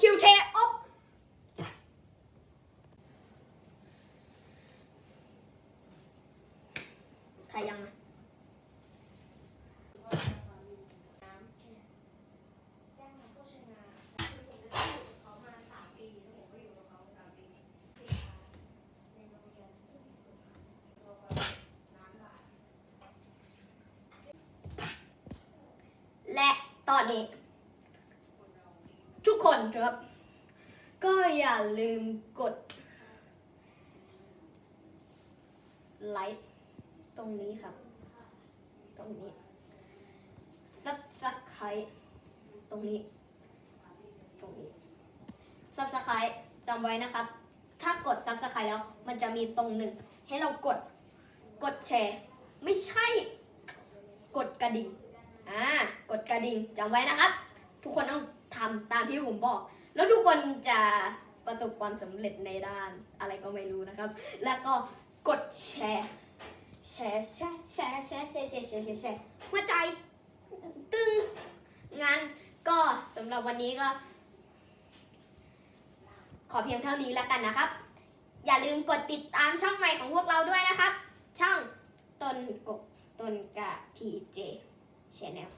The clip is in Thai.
คิวเทอปใครยังและตอนนี้ นครับ ก็อย่าลืมกด ไลค์ตรงนี้ครับ ตรงนี้ซับสไครตรงนี้ ตรงนี้ซับสไครจำไว้นะครับ ถ้ากดซับสไครแล้ว มันจะมีตรงหนึ่ง ให้เรากดกดแชร์ ไม่ใช่ กดกระดิ่งอ่ากดกระดิ่งจำไว้นะครับ ทุกคนต้อง ทำตามที่ผมบอก แล้วทุกคนจะประสบความสำเร็จในด้านอะไรก็ไม่รู้นะครับ แล้วก็กดแชร์ แชร์แชร์แชร์แชร์แชร์แชร์แชร์แชร์แชร์หัวใจตึงงั้นก็สำหรับวันนี้ก็ ขอเพียงเท่านี้แล้วกันนะครับ อย่าลืมกดติดตามช่องใหม่ของพวกเราด้วยนะครับ ช่องต้นกกต้นกะทีเจ channel